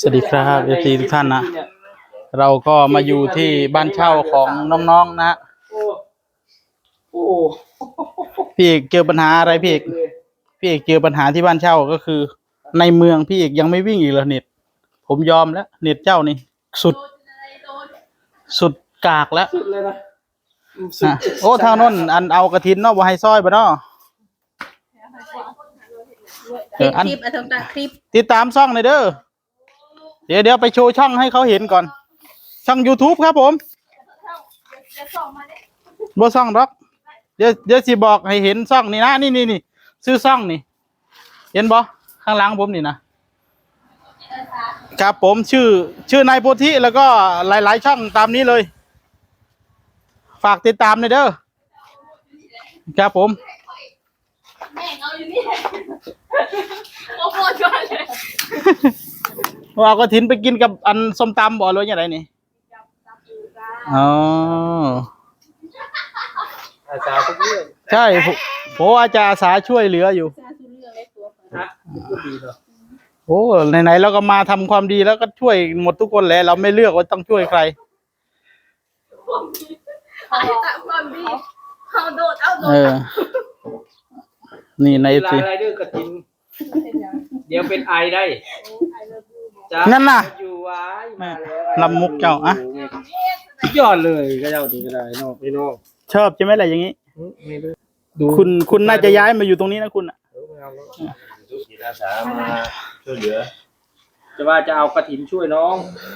สวัสดีครับเอฟซีทุกท่านนะ เราก็มาอยู่ที่บ้านเช่าของน้องๆนะโอ้โอ้พี่เอกเจอปัญหาอะไรพี่เอกพี่เอกเจอปัญหาที่บ้านเช่าก็คือ ในเมืองพี่เอกยังไม่วิ่งอีกเหรอเน็ต ผมยอมแล้วเน็ตเจ้านี่ สุด สุดกากแล้วสุดเลยนะอะโอ้ทางโน้นอันเอากระถินเนาะบ่ให้ซอยบ่เนาะเอออันคลิปอะทงตาคลิปติดตามช่องหน่อยเด้อ เดี๋ยวเดี๋ยวไปโชว์ช่องให้เขาเห็นก่อน ช่อง YouTube ครับผมบ่ช่องดอก เดี๋ยวเดี๋ยวสิบอกให้เห็นช่องนี่นะนี่นี่นี่ซื้อช่องนี่ เห็นบ่ข้างหลังผมนี่นะครับผมชื่อชื่อนายโพธิแล้วก็หลาย ๆ ช่องตามนี้เลย ฝากติดตามหน่อยเด้อครับผมแม่เอาอยู่นี่โอ้โหชวนเลย เอากระถินไปกินกับอันส้มตำบ่หรือยังไงนี่อ๋ออาจารย์ทุกเรื่องใช่ผมผมอาจารย์อาสาช่วยเหลืออยู่ซาสุเรื่องเล็กตัวฮะพูดดีเนาะโอ้ไหนๆเราก็มาทำความดีแล้วก็ช่วยหมดทุกคนแหละเราไม่เลือกว่าต้องช่วยใครไอ้ตาความดีเอาโดดเอาโดเอดอนี่ในลาสิยอะไรด้วยกระทิน เดี๋ยวเป็นไอได้จ้า นั่นน่ะ อยู่ไว้มาแล้วลำมุกเจ้าอะ สุดยอดเลยก็เจ้าดีก็ได้เนอกพี่น้องชอบใช่ไหมล่ะอย่างนี้อืมไม่รู้ดูคุณคุณน่าจะย้ายมาอยู่ตรงนี้นะคุณอะเออไม่เอาแล้วทุกจิตอาสามาช่วยเหลือจะว่าจะเอากระถินช่วยน้อง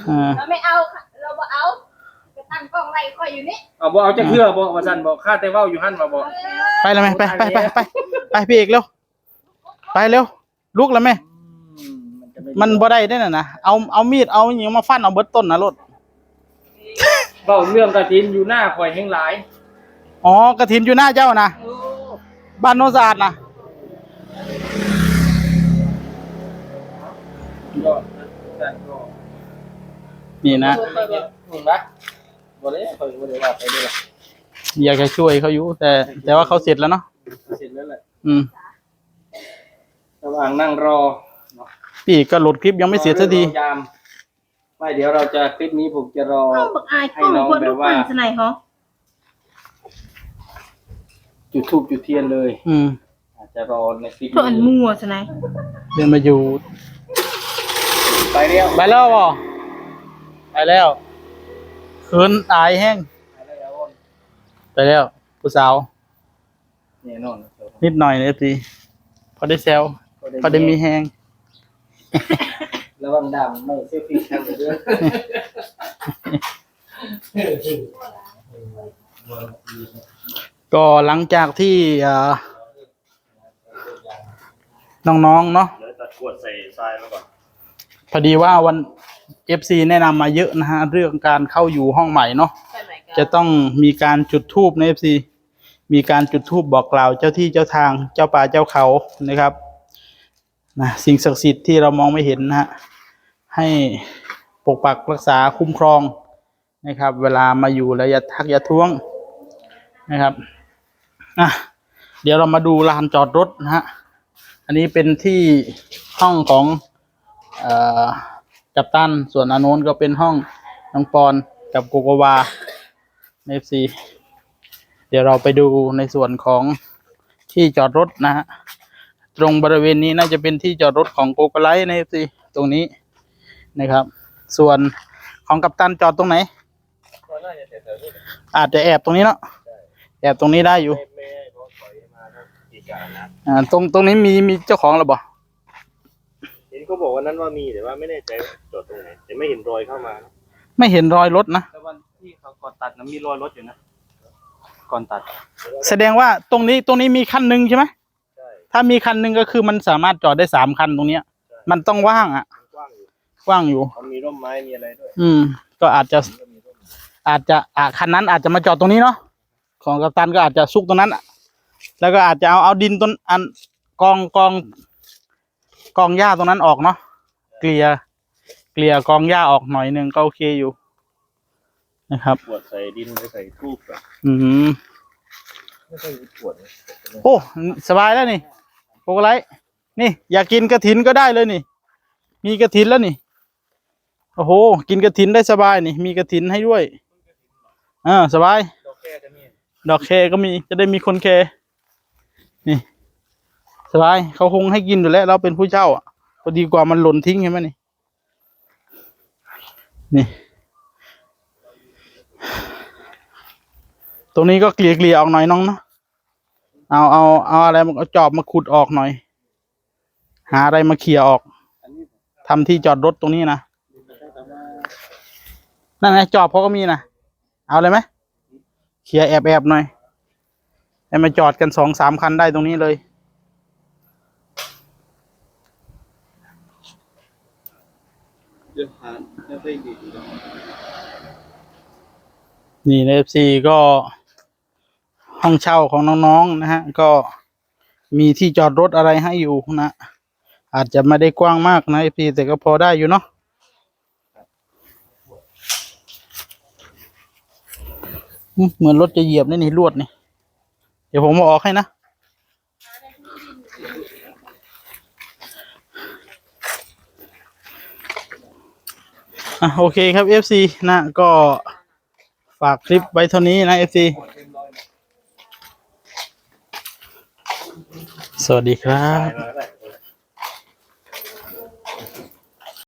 อ่าเราไม่เอาค่ะเราบ่เอาจะตั้งกล้องไล่คอยอยู่นี่เอาบอกเอาจะเพื่อบอกว่าสันบอกข้าแต่เว่าอยู่หั่นมาบอกไปแล้วไหมไปไปไปไปไปพี่เอกเร็วไปเร็วลุกแล้วไหมอื มมันจะไมันบ่ได้ได้น่ะนะเอาเอามีดเอาอย่างมาฟันเอาเบิดต้นนะรถเบ้าเรื่องกระถินอยู่หน้าคอยแห่งหลายอ๋อกระถินอยู่หน้าเจ้านะบ้านโนนสะอาดนะยอดแต่ก็นี่นะเห็นปะบ่ได้คอยบ่ได้ว่าไปด้วยล่ะอยากจะช่วยเขาอยู่แต่ แต่ว่าเขาเสร็จแล้วเนาะเสร็จแล้วแหละอืม ระหว่างนั่งรอ พี่ก็โหลดคลิปยังไม่เสร็จสักทีรอยามไม่เดี๋ยวเราจะคลิปนี้ผมจะรอเอาบักอายกล้องคนลูกปั่นสไนเหรอจุดทูบจุดเทียนเลย อืมอาจจะรอในคลิปเพื่อนมัวสไนเดินมาอยู่ ไปเรียวไปแล้วบ่ไปแล้วเขินตายแห้งไปแล้วไปแล้วผู้สาวแน่นอนนิดหน่อยนะพี่พอได้แซวพอได้มีแห้ง ระวังดำไม่เซลฟี่ทางเรื่องก็หลังจากที่อ่าน้องๆเนาะเดี๋ยวตัดขวดใส่ทรายมาก่อนพอดีว่าวัน FC แนะนำมาเยอะนะฮะเรื่องการเข้าอยู่ห้องใหม่เนาะจะต้องมีการจุดธูปใน FC มีการจุดธูปบอกกล่าวเจ้าที่เจ้าทางเจ้าป่าเจ้าเขานะครับ นะสิ่งศักดิ์สิทธิ์ที่เรามองไม่เห็นนะฮะให้ปกปักรักษาคุ้มครองนะครับ เวลามาอยู่แล้วอย่าทักอย่าท้วงนะครับอะเดี๋ยวเรามาดูลานจอดรถนะฮะอันนี้เป็นที่ห้องของอกัปตันส่วนอนน้นก็เป็นห้องน้องปอนกับโกโกวาเอฟซีเดี๋ยวเราไปดูในส่วนของที่จอดรถนะฮะ ตรงบริเวณนี้น่าจะเป็นที่จอดรถของโกโกไลท์ในเอฟซีตรงนี้นะครับ ส่วนของกัปตันจอดตรงไหนก็น่าจะแถวๆนี้อาจจะแอบตรงนี้เนาะแอบตรงนี้ได้อยู่ไม่ไม่ให้เขาถอยมานะอีกการนะอ่าตรงตรงนี้มีมีเจ้าของหรือเปล่าเห็นเขาบอกว่านั้นว่ามีแต่ว่าไม่แน่ใจว่าจอดตรงไหนแต่ไม่เห็นรอยเข้ามานะไม่เห็นรอยรถนะ แต่วันที่เขาก่อนตัดนะมีรอยรถอยู่นะก่อนตัด แสดงว่าตรงนี้ตรงนี้มีคันหนึ่งใช่ไหมใช่ ถ้ามีคันหนึ่งก็คือมันสามารถจอดได้สามคันตรงเนี้ย มันต้องว่างอะมันกว้างอยู่ว่างอยู่ มันมีร่มไม้มีอะไรด้วยอืม ก็อาจจะก็มีร่มอาจจะอะคันนั้นอาจจะมาจอดตรงนี้เนาะของกัปตันก็อาจจะซุกตรงนั้นอะแล้วก็อาจจะเอาเอาดินต้นอันกองกองกองหญ้าตรงนั้นออกเนาะเกลี่ยเกลี่ยกองหญ้าออกหน่อยหนึ่งก็โอเคอยู่ นะครับ ขวดใส่ดินไปใส่ทูบแบบอืมไม่ค่อยมีขวดนะโอ้สบายแล้วนี่ โกไลท์นี่อยากกินกระถินก็ได้เลยนี่ มีกระถินแล้วนี่ โอ้โห กินกระถินได้สบายนี่ มีกระถินให้ด้วยอ่าสบาย ดอกแคก็มี จะได้มีคนแคนี่ สบาย เขาคงให้กินอยู่แล้ว เราเป็นผู้เจ้าอะพอดีกว่ามันหล่นทิ้งใช่ไหมนี่ นี่ ตรงนี้ก็เกลี่ยเกลี่ยออกหน่อยน้องเนาะ เอาเอาเอาอะไรมาเอาจอบมาขุดออกหน่อย หาอะไรมาเขี่ยออกทำที่จอดรถตรงนี้นะนั่นไงจอบเขาก็มีนะเอาเลยไหมเขี่ยแอบแอบๆหน่อยให้มาจอดกันสองสามคันได้ตรงนี้เลย เดี๋ยวหาไม่ค่อยดี นี่ในเอฟซีก็ ห้องเช่าของน้องๆนะฮะ ก็มีที่จอดรถอะไรให้อยู่นะ อาจจะไม่ได้กว้างมากนะเอฟซีแต่ก็พอได้อยู่เนาะเหมือนรถจะเหยียบนี่นี่ลวดนี่ เดี๋ยวผมมาออกให้นะ อะโอเคครับ FC นะก็ฝากคลิปไว้เท่านี้นะ FC สวัสดีครับ